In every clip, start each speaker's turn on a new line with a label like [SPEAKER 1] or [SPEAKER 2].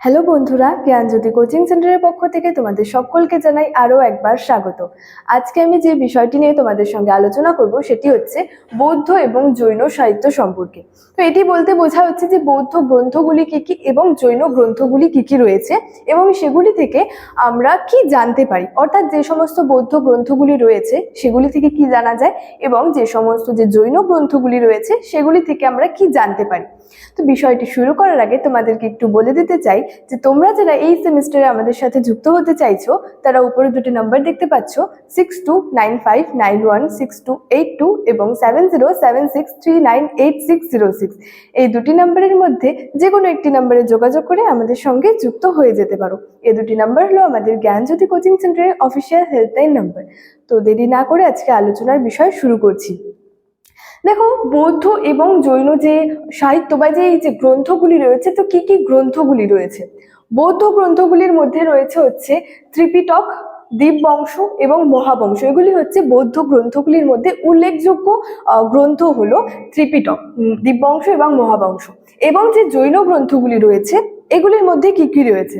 [SPEAKER 1] Hello বন্ধুরা, জ্ঞানজ্যোতি coaching সেন্টারের পক্ষ থেকে তোমাদের সকলকে জানাই আরও একবার স্বাগত। আজকে আমি যে বিষয়টি নিয়ে তোমাদের সঙ্গে আলোচনা করব সেটি হচ্ছে বৌদ্ধ এবং জৈন সাহিত্য সম্পর্কে। তো এটি বলতে বোঝা হচ্ছে যে বৌদ্ধ গ্রন্থগুলি কী কী এবং জৈন গ্রন্থগুলি কী কী রয়েছে এবং সেগুলি থেকে আমরা কি জানতে পারি। অর্থাৎ যে সমস্ত বৌদ্ধ গ্রন্থগুলি রয়েছে সেগুলি থেকে কি জানা যায় এবং যে সমস্ত যে জৈন গ্রন্থগুলি রয়েছে সেগুলি থেকে আমরা কি জানতে পারি। তো বিষয়টি শুরু করার আগে তোমাদেরকে একটু বলে দিতে চাই যে তোমরা যারা এই সেমিস্টারে আমাদের সাথে যুক্ত হতে চাইছো, তারা উপরে দুটি নাম্বার দেখতে পাচ্ছ six two nine five nine one six two eight two এবং seven zero seven six three nine eight six zero six এই দুটি নাম্বারের মধ্যে যে কোনো একটি নাম্বারে যোগাযোগ করে আমাদের সঙ্গে যুক্ত হয়ে যেতে পারো। এই দুটি নাম্বার হলো আমাদের জ্ঞানজ্যোতি কোচিং সেন্টারের অফিসিয়াল হেল্পলাইন নাম্বার তো দেরি না করে আজকে আলোচনার বিষয় শুরু করছি। দেখো, বৌদ্ধ এবং জৈন যে সাহিত্য বা যে এই যে গ্রন্থগুলি রয়েছে, তো কি কি গ্রন্থগুলি রয়েছে? বৌদ্ধ গ্রন্থগুলির মধ্যে রয়েছে হচ্ছে ত্রিপিটক দীপবংশ এবং মহাবংশ। এগুলি হচ্ছে বৌদ্ধ গ্রন্থগুলির মধ্যে উল্লেখযোগ্য গ্রন্থ হলো ত্রিপিটক দীপবংশ এবং মহাবংশ। এবং যে জৈন গ্রন্থগুলি রয়েছে, এগুলির মধ্যে কি কি রয়েছে?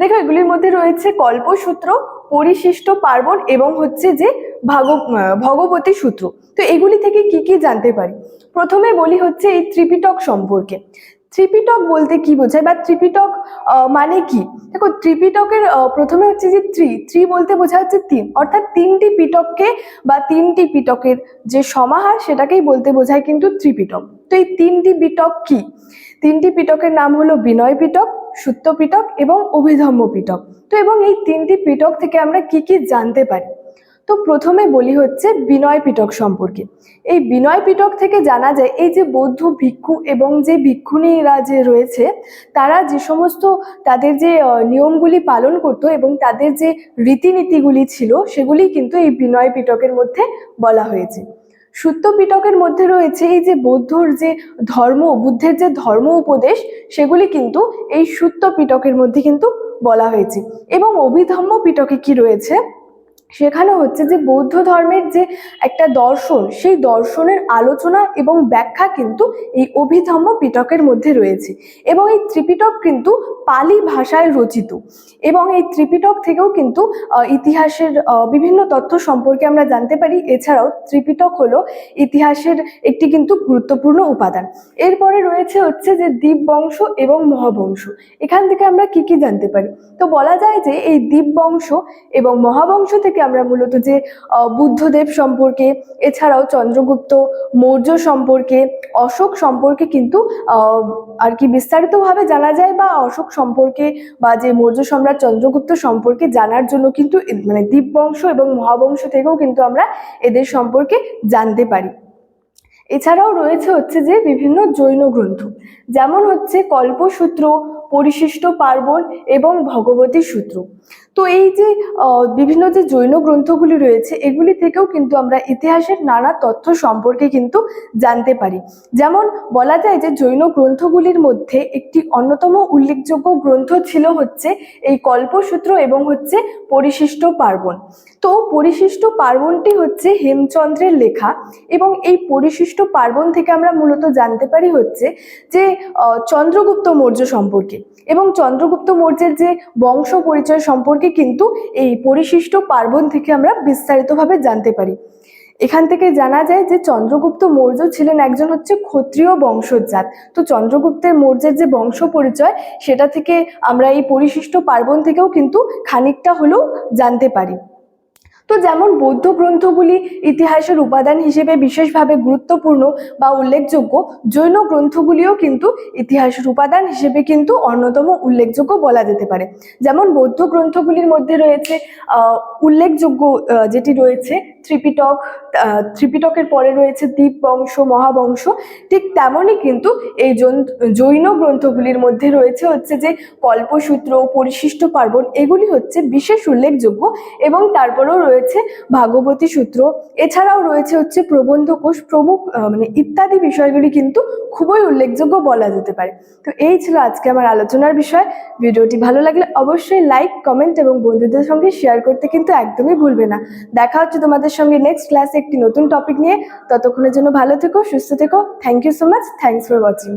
[SPEAKER 1] দেখো, এগুলির মধ্যে রয়েছে কল্পসূত্র, পরিশিষ্ট পার্বণ এবং হচ্ছে যে ভাগ ভগবতী সূত্র। তো এগুলি থেকে কি কি জানতে পারি? প্রথমে বলি হচ্ছে এই ত্রিপিটক সম্পর্কে। ত্রিপিটক বলতে কি বোঝায় বা ত্রিপিটক মানে কি? দেখো, ত্রিপিটকের প্রথমে হচ্ছে যে ত্রি। ত্রি বলতে বোঝা হচ্ছে তিন। অর্থাৎ তিনটি পিটককে বা তিনটি পিটকের যে সমাহার, সেটাকেই বলতে বোঝায় কিন্তু ত্রিপিটক। তো এই তিনটি পিটক কি? তিনটি পিটকের নাম হলো বিনয় পিটক সুত্ত পিটক এবং অভিধম্ম পিটক। তো এবং এই তিনটি পিটক থেকে আমরা কি কি জানতে পারি? তো প্রথমে বলি হচ্ছে বিনয় পিটক সম্পর্কে। এই বিনয় পিটক থেকে জানা যায়, এই যে বৌদ্ধ ভিক্ষু এবং যে ভিক্ষুণীরা যে রয়েছে, তারা যে সমস্ত তাদের যে নিয়মগুলি পালন করত এবং তাদের যে রীতিনীতিগুলি ছিল, সেগুলি কিন্তু এই বিনয় পিটকের মধ্যে বলা হয়েছে। সুত্ত পিটকের মধ্যে রয়েছে এই যে বৌদ্ধর যে ধর্ম, বুদ্ধের যে ধর্ম উপদেশ, সেগুলি কিন্তু এই সুত্ত পিটকের মধ্যে কিন্তু বলা হয়েছে। এবং অভিধম্ম পিটকে কি রয়েছে? সেখানে হচ্ছে যে বৌদ্ধ ধর্মের যে একটা দর্শন, সেই দর্শনের আলোচনা এবং ব্যাখ্যা কিন্তু এই অভিধম্ম পিটকের মধ্যে রয়েছে। এবং এই ত্রিপিটক কিন্তু পালি ভাষায় রচিত। এবং এই ত্রিপিটক থেকেও কিন্তু ইতিহাসের বিভিন্ন তথ্য সম্পর্কে আমরা জানতে পারি। এছাড়াও ত্রিপিটক হলো ইতিহাসের একটি কিন্তু গুরুত্বপূর্ণ উপাদান। এরপরে রয়েছে হচ্ছে যে দ্বীপবংশ এবং মহাবংশ। এখান থেকে আমরা কি কি জানতে পারি? তো বলা যায় যে এই দ্বীপবংশ এবং মহাবংশ থেকে আমরা মূলত যে বুদ্ধদেব সম্পর্কে, এছাড়াও চন্দ্রগুপ্ত মৌর্য সম্পর্কে, অশোক সম্পর্কে কিন্তু আর কি বিস্তারিতভাবে জানা যায় বা অশোক সম্পর্কে বা যে মৌর্য সম্রাট চন্দ্রগুপ্ত সম্পর্কে জানার জন্য কিন্তু মানে দ্বীপবংশ এবং মহাবংশ থেকেও কিন্তু আমরা এদের সম্পর্কে জানতে পারি। এছাড়াও রয়েছে হচ্ছে যে বিভিন্ন জৈন গ্রন্থ যেমন হচ্ছে কল্পসূত্র পরিশিষ্ট পার্বণ এবং ভগবতী সূত্র। তো এই যে বিভিন্ন যে জৈন গ্রন্থগুলি রয়েছে, এগুলি থেকেও কিন্তু আমরা ইতিহাসের নানা তথ্য সম্পর্কে কিন্তু জানতে পারি। যেমন বলা যায় যে, জৈন গ্রন্থগুলির মধ্যে একটি অন্যতম উল্লেখযোগ্য গ্রন্থ ছিল হচ্ছে এই কল্পসূত্র এবং হচ্ছে পরিশিষ্ট পার্বণ। তো পরিশিষ্ট পার্বণটি হচ্ছে হেমচন্দ্রের লেখা এবং এই পরিশিষ্ট পার্বণ থেকে আমরা মূলত জানতে পারি হচ্ছে যে চন্দ্রগুপ্ত মৌর্য সম্পর্কে। এবং চন্দ্রগুপ্ত মৌর্যের যে বংশ পরিচয় সম্পর্কে কিন্তু এই পরিশিষ্ট পার্বণ থেকে আমরা বিস্তারিতভাবে জানতে পারি। এখান থেকে জানা যায় যে চন্দ্রগুপ্ত মৌর্য ছিলেন একজন হচ্ছে ক্ষত্রিয় বংশজাত তো চন্দ্রগুপ্তের মৌর্যের যে বংশ পরিচয়, সেটা থেকে আমরা এই পরিশিষ্ট পার্বণ থেকেও কিন্তু খানিকটা হলেও জানতে পারি। তো যেমন বৌদ্ধ গ্রন্থগুলি ইতিহাসের উপাদান হিসেবে বিশেষভাবে গুরুত্বপূর্ণ বা উল্লেখযোগ্য, জৈন গ্রন্থগুলিও কিন্তু ইতিহাসের উপাদান হিসেবে কিন্তু অন্যতম উল্লেখযোগ্য বলা যেতে পারে। যেমন বৌদ্ধ গ্রন্থগুলির মধ্যে রয়েছে উল্লেখযোগ্য যেটি রয়েছে ত্রিপিটক ত্রিপিটকের পরে রয়েছে দ্বীপবংশ, মহাবংশ। ঠিক তেমনই কিন্তু এই জৈন- জৈন গ্রন্থগুলির মধ্যে রয়েছে হচ্ছে যে কল্পসূত্র, পরিশিষ্ট পার্বণ, এগুলি হচ্ছে বিশেষ উল্লেখযোগ্য এবং তারপরেও রয়েছে ভাগবতী সূত্র। এছাড়াও রয়েছে হচ্ছে প্রবন্ধ কোষ প্রমুখ মানে ইত্যাদি বিষয়গুলি কিন্তু খুবই উল্লেখযোগ্য বলা যেতে পারে। তো এই ছিল আজকে আমার আলোচনার বিষয়। ভিডিওটি ভালো লাগলে অবশ্যই লাইক, কমেন্ট এবং বন্ধুদের সঙ্গে শেয়ার করতে কিন্তু একদমই ভুলবে না। দেখা হচ্ছে তোমাদের সঙ্গে নেক্সট ক্লাসে একটি নতুন টপিক নিয়ে। ততক্ষণের জন্য ভালো থেকো, সুস্থ থেকো। Thank you so much thanks for watching